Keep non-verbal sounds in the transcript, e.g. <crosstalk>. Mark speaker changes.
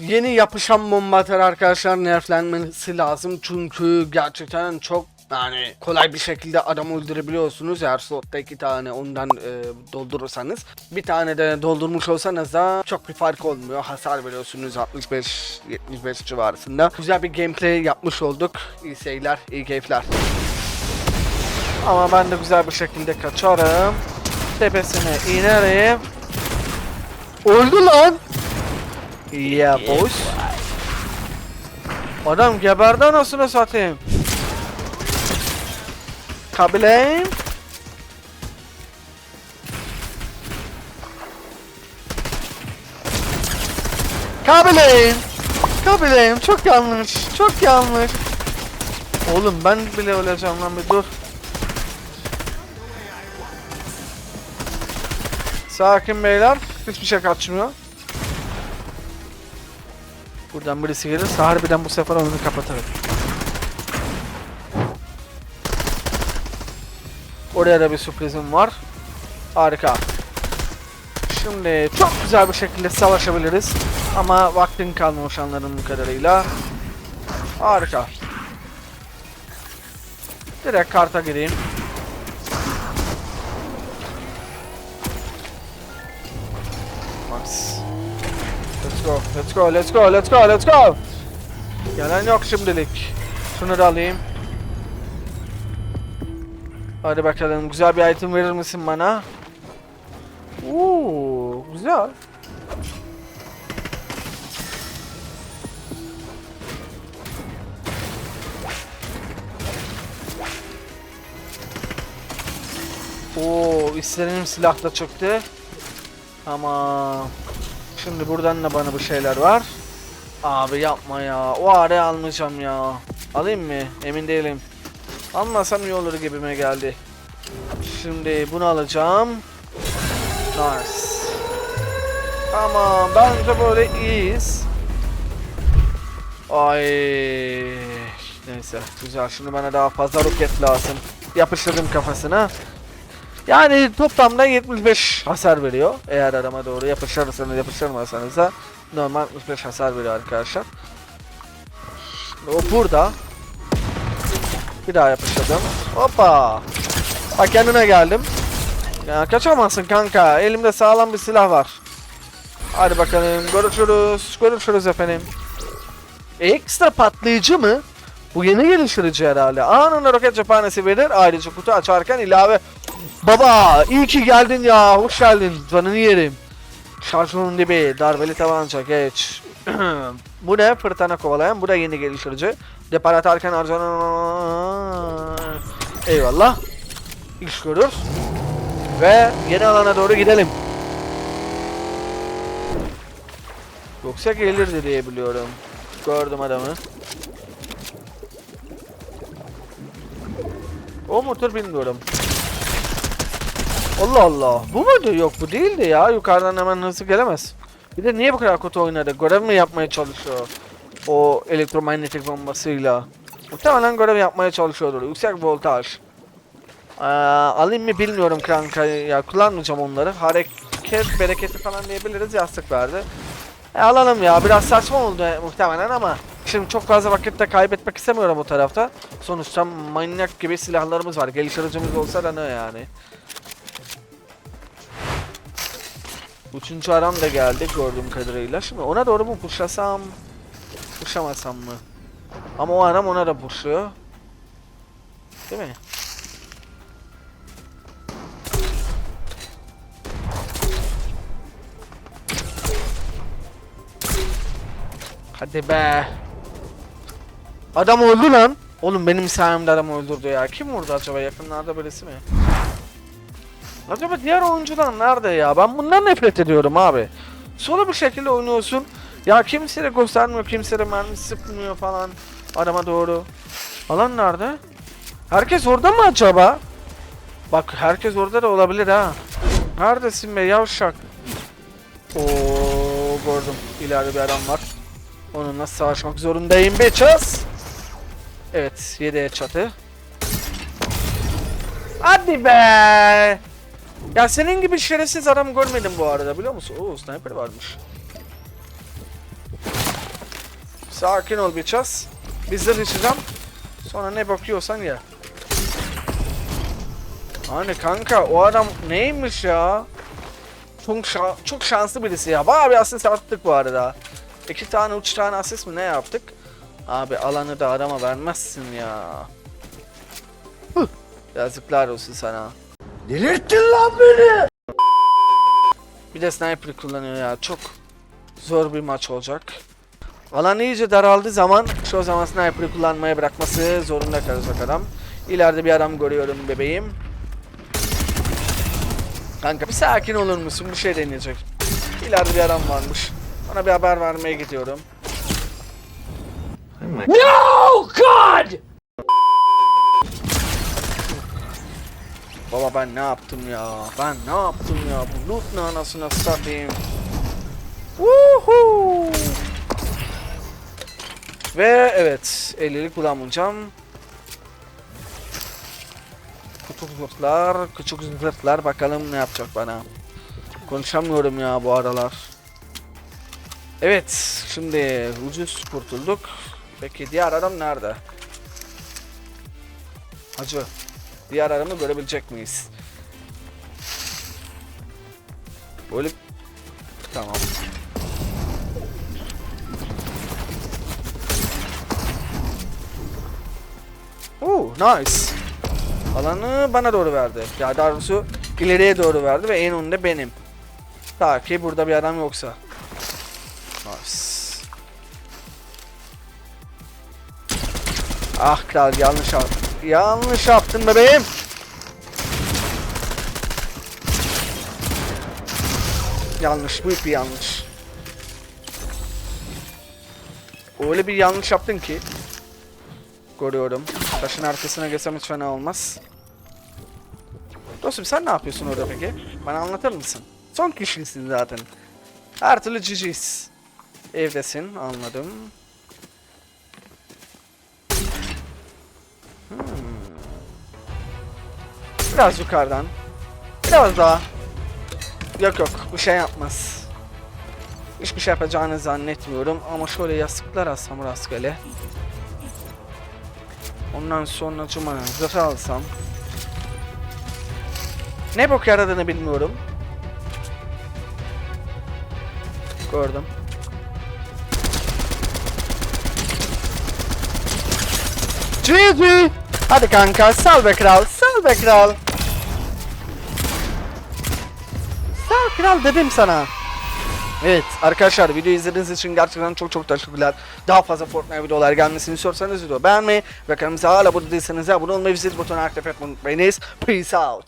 Speaker 1: yeni yapışan bombardıer arkadaşlar nerflenmesi lazım çünkü gerçekten çok yani kolay bir şekilde adam öldürebiliyorsunuz eğer slotta iki tane ondan e, doldurursanız. Bir tane de doldurmuş olsanız da çok bir fark olmuyor. Hasar veriyorsunuz 65-75 civarında. Güzel bir gameplay yapmış olduk. İyi seyirler, iyi keyifler. Ama ben de güzel bir şekilde kaçarım. Tepesine inerim. Öldü lan. Yeah boys. Adam geberdi anasını satayım. Kabileyim. Kabileyim. Kabileyim çok yanlış. Çok yanlış. Oğlum ben bile öleceğim lan bir dur. Sakin beyler. Hiçbir şey kaçmıyor. Buradan birisi gelirse harbiden bu sefer onu kapatırım. Oraya da bir sürprizim var. Harika. Şimdi çok güzel bir şekilde savaşabiliriz. Ama vaktin kalmamış anladığım kadarıyla. Harika. Direkt karta gireyim. Max. Go, let's go, let's go, let's go, let's go. Gelen yok şimdilik. Şunu da alayım. Hadi bakalım güzel bir item verir misin bana? Oo, güzel. Oo, istediğim silah da çıktı. Ama şimdi buradan da bana bu şeyler var. Abi yapma ya. O araya almayacağım ya. Alayım mı? Emin değilim. Almasam iyi olur gibime geldi. Şimdi bunu alacağım. Nice. Tamam bence böyle iyiyiz. Ay neyse güzel şimdi bana daha fazla roket lazım. Yapıştırdım kafasına. Yani toplamda 75 hasar veriyor. Eğer arama doğru yapıştırırsanız yapıştırmazsanız da normal 65 hasar veriyor arkadaşlar. O burada. Bir daha yapıştırdım. Hoppa. Bak kendine geldim. Ya kaçamazsın kanka. Elimde sağlam bir silah var. Hadi bakalım. Görüşürüz. Görüşürüz efendim. Ekstra patlayıcı mı? Bu yeni geliştirici herhalde. Anında roket cephanesi verir. Ayrıca kutu açarken ilave... Baba iyi ki geldin ya. Hoş geldin. Canını yerim. Şarjörün dibi. Darbeli tabanca. Geç. <clears throat> bu ne? Fırtına kovalayan. Bu da yeni geliştirici. Depar atarken harcanan... Eyvallah. İş görür. Ve yeni alana doğru gidelim. Yoksa gelirdi diye biliyorum. Gördüm adamı. O motor bilmiyorum. Allah Allah. Bu muydu? Yok bu değildi ya. Yukarıdan hemen hızlı gelemez. Bir de niye bu kadar kötü oynadı? Görev mi yapmaya çalışıyor? O elektromanyetik bombasıyla. Muhtemelen görev yapmaya çalışıyordur. Yüksek voltaj. Ee, alayım mı bilmiyorum kanka ya kullanmayacağım onları. Hareket bereketi falan diyebiliriz yastık verdi. E, alalım ya biraz saçma oldu muhtemelen ama şimdi çok fazla vakit de kaybetmek istemiyorum bu tarafta. Sonuçta manyak gibi silahlarımız var. Geliştiricimiz olsa da ne yani. Üçüncü aram da geldi gördüğüm kadarıyla. Şimdi ona doğru mu pushlasam? Pushlamasam mı? Ama o aram ona da pushluyor. Değil mi? Hadi be. Adam öldü lan. Oğlum benim sayemde adam öldürdü ya. Kim vurdu acaba yakınlarda birisi mi? Acaba diğer oyuncular nerede ya? Ben bundan nefret ediyorum abi. Solo bir şekilde oynuyorsun. Ya kimse de göstermiyor, kimse de mermi sıkmıyor falan. Adama doğru. Alan nerede? Herkes orada mı acaba? Bak herkes orada da olabilir ha. Neredesin be yavşak? Oo gördüm. İleride bir adam var. Onunla savaşmak zorundayım bitches. Evet, 7 çatı. Hadi be! Ya senin gibi şerefsiz adam görmedim bu arada biliyor musun? Oo sniper varmış. Sakin ol biraz. Biz de içeceğim. Sonra ne bakıyorsan ya. Hani kanka o adam neymiş ya? Çok, şa- çok şanslı birisi ya. Bayağı bir asist attık bu arada. İki tane üç tane asist mi ne yaptık? Abi alanı da arama vermezsin ya. Yazıklar olsun sana.
Speaker 2: Delirttin lan beni.
Speaker 1: Bir de sniper kullanıyor ya. Çok zor bir maç olacak. Alan iyice daraldığı zaman şu zaman sniper kullanmaya bırakması zorunda kalacak adam. İleride bir adam görüyorum bebeğim. Kanka bir sakin olur musun? Bir şey deneyecek. İleride bir adam varmış. Ona bir haber vermeye gidiyorum.
Speaker 2: No God.
Speaker 1: Baba ben ne yaptım ya? Ben ne yaptım ya? Bu loot ne anasını satayım? Woohoo! Ve evet, 50'lik kullanmayacağım. Küçük zırhlar, küçük zırhlar bakalım ne yapacak bana. Konuşamıyorum ya bu aralar. Evet, şimdi ucuz kurtulduk. Peki diğer adam nerede? Hacı, diğer adamı görebilecek miyiz? Böyle... Tamam. Oo, nice. Alanı bana doğru verdi. Ya daha doğrusu ileriye doğru verdi ve en önde benim. Ta ki burada bir adam yoksa. Nice. Ah kral yanlış yap. Yanlış yaptın bebeğim. Yanlış, büyük bir yanlış. Öyle bir yanlış yaptın ki. Görüyorum. Taşın arkasına geçsem hiç fena olmaz. Dostum sen ne yapıyorsun orada peki? Bana anlatır mısın? Son kişisin zaten. Her türlü ciciz. Evdesin anladım. Biraz yukarıdan. Biraz daha. Yok yok bir şey yapmaz. Hiçbir şey yapacağını zannetmiyorum ama şöyle yastıklar alsam rastgele. Ondan sonra cuma zırh alsam. Ne bok yaradığını bilmiyorum. Gördüm. GG! Hadi kanka sal be kral, sal be kral. Kral dedim sana. Evet arkadaşlar video izlediğiniz için gerçekten çok çok teşekkürler. Daha fazla Fortnite videolar gelmesini istiyorsanız video beğenmeyi ve kanalımıza hala abone değilseniz abone olmayı ve zil butonuna aktif etmeyi unutmayınız. Peace out.